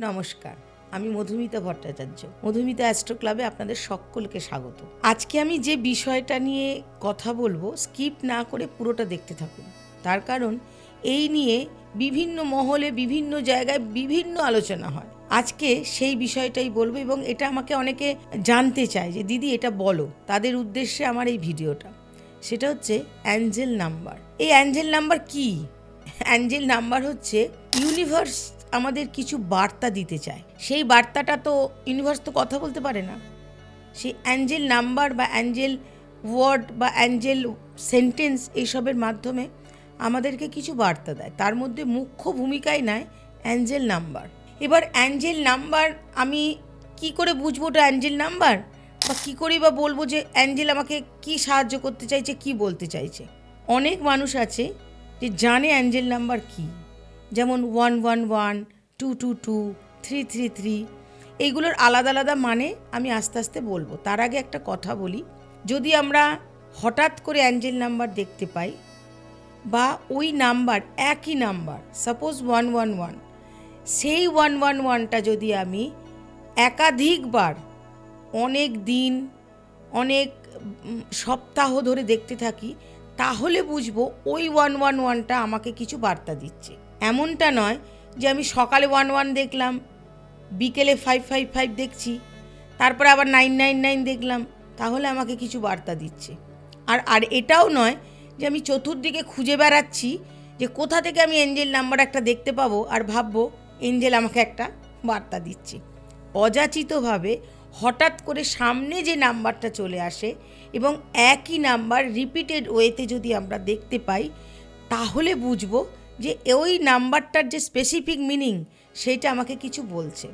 নমস্কার, আমি মধুমিতা ভট্টাচার্য। মধুমিতা অ্যাস্ট্রো ক্লাবে আপনাদের সকলকে স্বাগত। আজকে আমি যে বিষয়টা নিয়ে কথা বলব, স্কিপ না করে পুরোটা দেখতে থাকুন। তার কারণ, এই নিয়ে বিভিন্ন মহলে, বিভিন্ন জায়গায় বিভিন্ন আলোচনা হয়। আজকে সেই বিষয়টাই বলব এবং এটা আমাকে অনেকে জানতে চায় যে, দিদি, এটা বলো। তাদের উদ্দেশ্যে আমার এই ভিডিওটা। সেটা হচ্ছে অ্যাঞ্জেল নাম্বার। এই অ্যাঞ্জেল নাম্বার কি? অ্যাঞ্জেল নাম্বার হচ্ছে ইউনিভার্স আমাদের কিছু বার্তা দিতে চায়। সেই বার্তাটা তো ইউনিভার্স তো কথা বলতে পারে না। সেই অ্যাঞ্জেল নাম্বার বা অ্যাঞ্জেল ওয়ার্ড বা অ্যাঞ্জেল সেন্টেন্স এইসবের মাধ্যমে আমাদেরকে কিছু বার্তা দেয়। তার মধ্যে মুখ্য ভূমিকায় নেয় অ্যাঞ্জেল নাম্বার। এবার অ্যাঞ্জেল নাম্বার আমি কি করে বুঝব ওটা অ্যাঞ্জেল নাম্বার? বা কী করেই বা বলব যে অ্যাঞ্জেল আমাকে কি সাহায্য করতে চাইছে, কি বলতে চাইছে? অনেক মানুষ আছে যে জানে অ্যাঞ্জেল নাম্বার কী। যেমন one one one, two two two, three three three এইগুলোর আলাদা আলাদা মানে আমি আস্তে আস্তে বলব। তার আগে একটা কথা বলি, যদি আমরা হঠাৎ করে অ্যাঞ্জেল নাম্বার দেখতে পাই বা ওই নাম্বার একই number suppose one one one, সেই ওয়ান ওয়ান ওয়ানটা যদি আমি একাধিকবার অনেক দিন, অনেক সপ্তাহ ধরে দেখতে থাকি, তাহলে বুঝব ওই ওয়ান ওয়ান ওয়ানটা আমাকে কিছু বার্তা দিচ্ছে। এমনটা নয় যে আমি সকালে ওয়ান ওয়ান দেখলাম, বিকেলে ফাইভ ফাইভ ফাইভ দেখছি, তারপরে আবার নাইন নাইন নাইন দেখলাম, তাহলে আমাকে কিছু বার্তা দিচ্ছে। আর আর এটাও নয় যে আমি চতুর্দিকে খুঁজে বেড়াচ্ছি, যে কোথা থেকে আমি এঞ্জেল নাম্বার একটা দেখতে পাবো আর ভাববো এঞ্জেল আমাকে একটা বার্তা দিচ্ছে। অযাচিতভাবে হঠাৎ করে সামনে যে নাম্বারটা চলে আসে এবং একই নাম্বার রিপিটেড ওয়েতে যদি আমরা দেখতে পাই, তাহলে বুঝব যে ওই নাম্বারটার যে স্পেসিফিক মিনিং সেইটা আমাকে কিছু বলছে।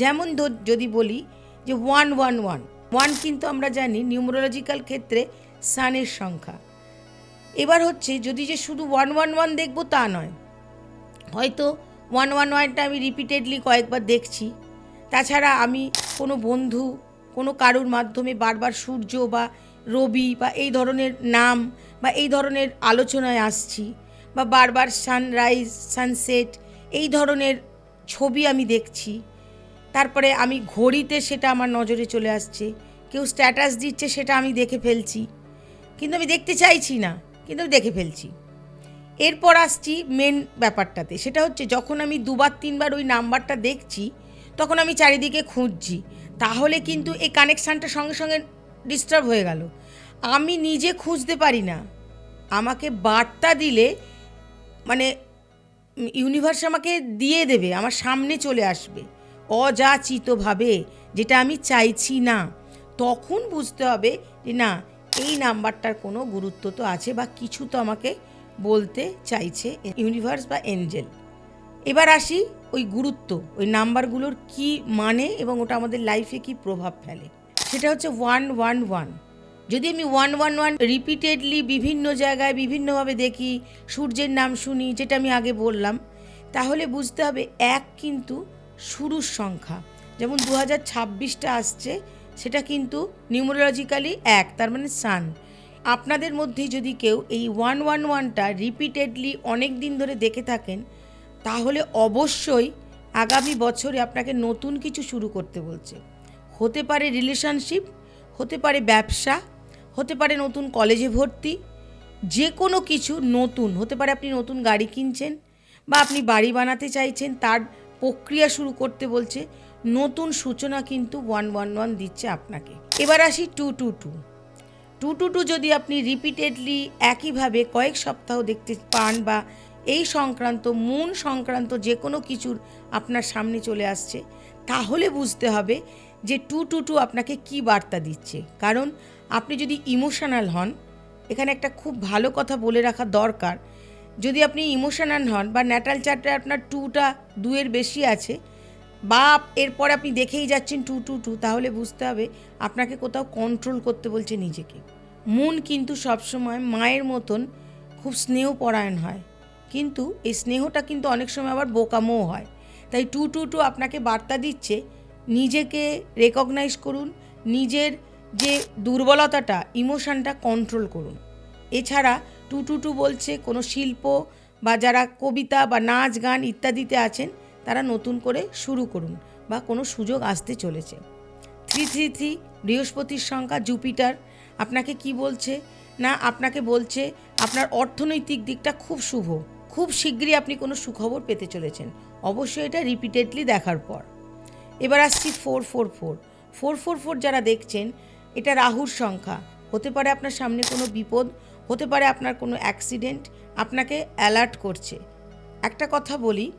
যেমন যদি বলি যে ওয়ান ওয়ান ওয়ান ওয়ান কিন্তু আমরা জানি নিউমোরোলজিক্যাল ক্ষেত্রে সানের সংখ্যা। এবার হচ্ছে যদি যে শুধু ওয়ান ওয়ান ওয়ান দেখব তা নয়, হয়তো ওয়ান ওয়ান ওয়ানটা আমি রিপিটেডলি কয়েকবার দেখছি। তাছাড়া আমি কোনো বন্ধু, কোনো কারুর মাধ্যমে বারবার সূর্য বা রবি বা এই ধরনের নাম বা এই ধরনের আলোচনায় আসছি বা বারবার সানরাইজ সানসেট এই ধরনের ছবি আমি দেখছি। তারপরে আমি ঘড়িতে সেটা আমার নজরে চলে আসছে। কেউ স্ট্যাটাস দিচ্ছে সেটা আমি দেখে ফেলছি। কিন্তু আমি দেখতে চাইছি না, কিন্তু দেখে ফেলছি। এরপর আসছি মেন ব্যাপারটাতে, সেটা হচ্ছে যখন আমি দুবার, তিনবার ওই নাম্বারটা দেখছি, তখন আমি চারিদিকে খুঁজছি। তাহলে কিন্তু এই কানেকশানটা সঙ্গে সঙ্গে ডিস্টার্ব হয়ে গেল। আমি নিজে খুঁজতে পারি না। আমাকে বার্তা দিলে মানে ইউনিভার্স আমাকে দিয়ে দেবে, আমার সামনে চলে আসবে। অযাচিতভাবে, যেটা আমি চাইছি না। তখন বুঝতে হবে যে না, এই নাম্বারটার কোনো গুরুত্ব তো আছে বা কিছু তো আমাকে বলতে চাইছে ইউনিভার্স বা এঞ্জেল এবার আসি ওই গুরুত্ব, ওই নাম্বারগুলোর কি মানে এবং ওটা আমাদের লাইফে কি প্রভাব ফেলে। সেটা হচ্ছে ওয়ান ওয়ান ওয়ান যদি আমি ওয়ান ওয়ান ওয়ান রিপিটেডলি বিভিন্ন জায়গায় বিভিন্নভাবে দেখি, সূর্যের নাম শুনি, যেটা আমি আগে বললাম, তাহলে বুঝতে হবে এক কিন্তু শুরুর সংখ্যা। যেমন দু হাজার ছাব্বিশটা আসছে, সেটা কিন্তু নিউমোলজিক্যালি এক, তার মানে সান আপনাদের মধ্যে যদি কেউ এই ওয়ান ওয়ান ওয়ানটা রিপিটেডলি অনেক দিন ধরে দেখে থাকেন, তাহলে অবশ্যই আগামী বছরে আপনাকে নতুন কিছু শুরু করতে বলছে। হতে পারে রিলেশনশিপ হতে পারে ব্যবসা, হতে পারে নতুন কলেজে ভর্তি, যে কোনো কিছু নতুন, হতে পারে আপনি নতুন গাড়ি কিনছেন বা আপনি বাড়ি বানাতে চাইছেন, তার প্রক্রিয়া শুরু করতে বলছে, নতুন সূচনা কিন্তু ওয়ান ওয়ান ওয়ান দিচ্ছে আপনাকে। এবার আসি two two two. Two two two যদি আপনি রিপিটেডলি একইভাবে কয়েক সপ্তাহ দেখতে পান বা এই সংক্রান্ত, মুন সংক্রান্ত যে কোনো কিছুর আপনার সামনে চলে আসছে, তাহলে বুঝতে হবে যে টু টু টু আপনাকে কি বার্তা দিচ্ছে। কারণ আপনি যদি ইমোশনাল হন, এখানে একটা খুব ভালো কথা বলে রাখা দরকার। যদি আপনি ইমোশনাল হন বা ন্যাটাল চার্টে আপনার টুটা দুয়ের বেশি আছে, বা এরপর আপনি দেখেই যাচ্ছেন টু টু টু, তাহলে বুঝতে হবে আপনাকে কোথাও কন্ট্রোল করতে বলছে নিজেকে। মন কিন্তু সবসময় মায়ের মতন খুব স্নেহপরায়ণ হয়। কিন্তু এই স্নেহটা কিন্তু অনেক সময় আবার বোকামোও হয়। তাই টু টু টু আপনাকে বার্তা দিচ্ছে নিজেকে রেকগনাইজ করুন, নিজের যে দুর্বলতাটা ইমোশানটা কন্ট্রোল করুন। এছাড়া টু টু টু বলছে, কোনো শিল্প বা যারা কবিতা বা নাচ, গান ইত্যাদিতে আছেন, তারা নতুন করে শুরু করুন বা কোনো সুযোগ আসতে চলেছে। থ্রি থ্রি থ্রি, বৃহস্পতির সংখ্যা, জুপিটার। আপনাকে কি বলছে? না, আপনাকে বলছে, আপনার অর্থনৈতিক দিকটা খুব শুভ। খুব শীঘ্রই আপনি কোনো সুখবর পেতে চলেছেন। অবশ্যই এটা রিপিটেডলি দেখার পর। এবার আসছি four four four four four four যারা দেখছেন, এটা রাহুর সংখ্যা। হতে পারে আপনার সামনে কোনো বিপদ, হতে পারে আপনার কোনো অ্যাক্সিডেন্ট আপনাকে অ্যালার্ট করছে। একটা কথা বলি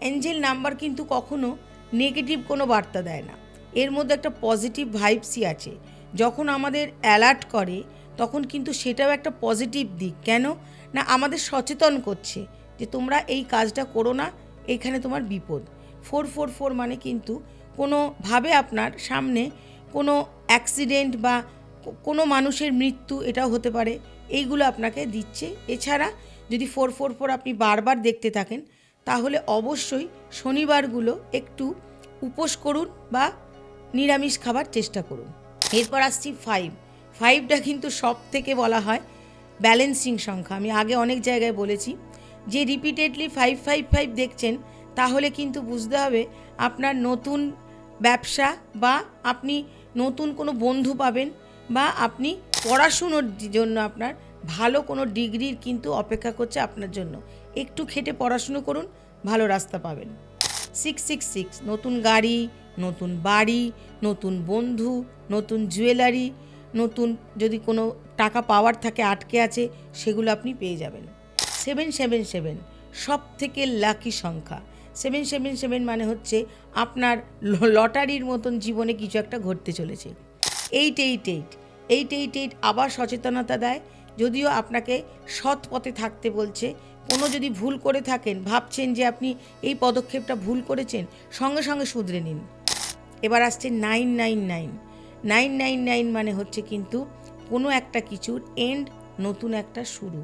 এঞ্জেল নাম্বার কিন্তু কখনো নেগেটিভ কোনো বার্তা দেয় না। এর মধ্যে একটা পজিটিভ ভাইবসই আছে। যখন আমাদের অ্যালার্ট করে, তখন কিন্তু সেটাও একটা পজিটিভ দিক। কেন? না, আমাদের সচেতন করছে যে তোমরা এই কাজটা করো না এইখানে তোমার বিপদ। ফোর ফোর ফোর মানে কিন্তু কোনোভাবে আপনার সামনে কোনো অ্যাক্সিডেন্ট বা কোনো মানুষের মৃত্যু এটাও হতে পারে। এইগুলো আপনাকে দিচ্ছে। এছাড়া যদি ফোর ফোর ফোর আপনি বারবার দেখতে থাকেন, তাহলে অবশ্যই শনিবারগুলো একটু উপোস করুন বা নিরামিষ খাবার চেষ্টা করুন। এরপর আসছি ফাইভ ফাইভটা কিন্তু সব থেকে বলা হয় ব্যালেন্সিং সংখ্যা। আমি আগে অনেক জায়গায় বলেছি, যে রিপিটেডলি ফাইভ ফাইভ ফাইভ দেখছেন, তাহলে কিন্তু বুঝতে হবে আপনার নতুন ব্যবসা বা আপনি নতুন কোনো বন্ধু পাবেন বা আপনি পড়াশুনোর জন্য আপনার ভালো কোনো ডিগ্রির কিন্তু অপেক্ষা করছে আপনার জন্য। একটু খেটে পড়াশুনো করুন, ভালো রাস্তা পাবেন। সিক্স সিক্স সিক্স নতুন গাড়ি, নতুন বাড়ি, নতুন বন্ধু, নতুন জুয়েলারি, নতুন যদি কোনো টাকা পাওয়ার থাকে, আটকে আছে, সেগুলো আপনি পেয়ে যাবেন। সেভেন সেভেন সেভেন সব থেকে লাকি সংখ্যা। সেভেন সেভেন সেভেন মানে হচ্ছে আপনার লটারির মতন জীবনে কিছু একটা ঘটতে চলেছে। Eight eight eight eight eight eight আবার সচেতনতা দেয়। যদিও আপনাকে সৎ পথে থাকতে বলছে, কোনো যদি ভুল করে থাকেন, ভাবছেন যে আপনি এই পদক্ষেপটা ভুল করেছেন, সঙ্গে সঙ্গে শুধরে নিন। এবার আসছে nine nine nine nine nine nine মানে হচ্ছে কিন্তু কোনো একটা কিছুর এন্ড নতুন একটা শুরু।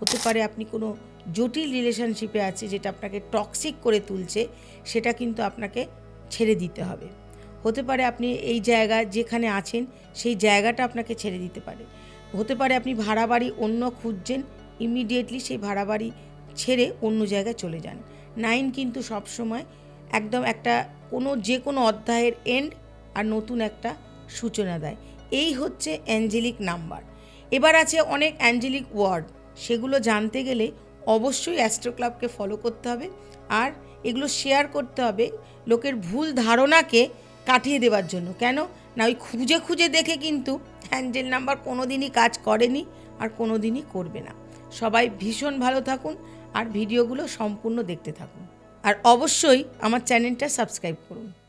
হতে পারে আপনি কোনো জটিল রিলেশনশিপে আছে যেটা আপনাকে টক্সিক করে তুলছে, সেটা কিন্তু আপনাকে ছেড়ে দিতে হবে। হতে পারে আপনি এই জায়গা যেখানে আছেন, সেই জায়গাটা আপনাকে ছেড়ে দিতে পারে। হতে পারে আপনি ভাড়া বাড়ি অন্য খুঁজছেন ইমিডিয়েটলি সেই ভাড়া বাড়ি ছেড়ে অন্য জায়গায় চলে যান। নাইন কিন্তু সবসময় একদম একটা কোনো যে কোনো অধ্যায়ের এন্ড আর নতুন একটা সূচনা দেয়। এই হচ্ছে অ্যাঞ্জেলিক নাম্বার এবার আছে অনেক অ্যাঞ্জেলিক ওয়ার্ড সেগুলো জানতে গেলে অবশ্যই অ্যাস্ট্রো ক্লাবকে ফলো করতে হবে। আর এগুলো শেয়ার করতে হবে লোকের ভুল ধারণাকে কাটিয়ে দেওয়ার জন্য। কেন? না, ওই খুঁজে খুঁজে দেখে কিন্তু অ্যাঞ্জেল নাম্বার কোনো দিনই কাজ করেনি আর কোনো দিনই করবে না। সবাই ভীষণ ভালো থাকুন আর ভিডিওগুলো সম্পূর্ণ দেখতে থাকুন। আর অবশ্যই আমার চ্যানেলটা সাবস্ক্রাইব করুন।